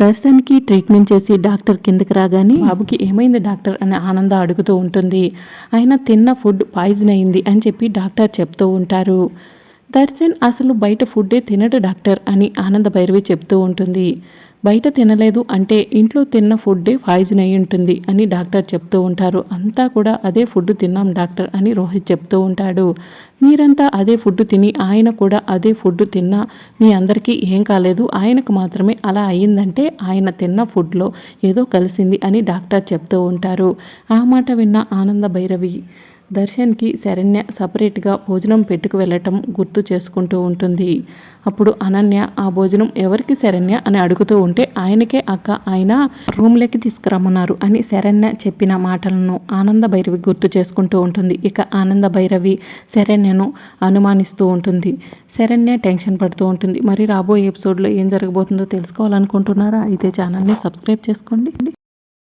దర్శన్కి treatment చేసి doctor కిందకి రాగానే బాబుకి ఏమైంది డాక్టర్ అని ఆనంద అడుగుతూ ఉంటుంది. ఆయన తిన్న ఫుడ్ పాయిజన్ అయింది అని చెప్పి డాక్టర్ చెప్తూ ఉంటారు. దర్శన్ అసలు బయట ఫుడ్డే తినడు డాక్టర్ అని ఆనంద భైరవి చెప్తూ ఉంటుంది. బయట తినలేదు అంటే ఇంట్లో తిన్న ఫుడ్డే పాయిజన్ అయి ఉంటుంది అని డాక్టర్ చెప్తూ ఉంటారు. అంతా కూడా అదే ఫుడ్ తిన్నాం డాక్టర్ అని రోహిత్ చెప్తూ ఉంటాడు. మీరంతా అదే ఫుడ్ తిని ఆయన కూడా అదే ఫుడ్ తిన్నా మీ అందరికీ ఏం కాలేదు ఆయనకు మాత్రమే అలా అయ్యిందంటే ఆయన తిన్న ఫుడ్లో ఏదో కలిసింది అని డాక్టర్ చెప్తూ ఉంటారు. ఆ మాట విన్న ఆనంద భైరవి దర్శన్కి శరణ్య సపరేట్గా భోజనం పెట్టుకు వెళ్ళటం గుర్తు చేసుకుంటూ ఉంటుంది. అప్పుడు అనన్య ఆ భోజనం ఎవరికి శరణ్య? అని అడుగుతూ ఉంటే ఆయనకే అక్క ఆయన రూమ్లోకి తీసుకురమ్మన్నారు అని శరణ్య చెప్పిన మాటలను ఆనంద భైరవి గుర్తు చేసుకుంటూ ఉంటుంది. ఇక ఆనంద భైరవి శరణ్యను అనుమానిస్తూ ఉంటుంది. శరణ్య టెన్షన్ పడుతూ ఉంటుంది. మరి రాబోయే ఎపిసోడ్లో ఏం జరగబోతుందో తెలుసుకోవాలనుకుంటున్నారా? అయితే ఛానల్ని సబ్స్క్రైబ్ చేసుకోండి.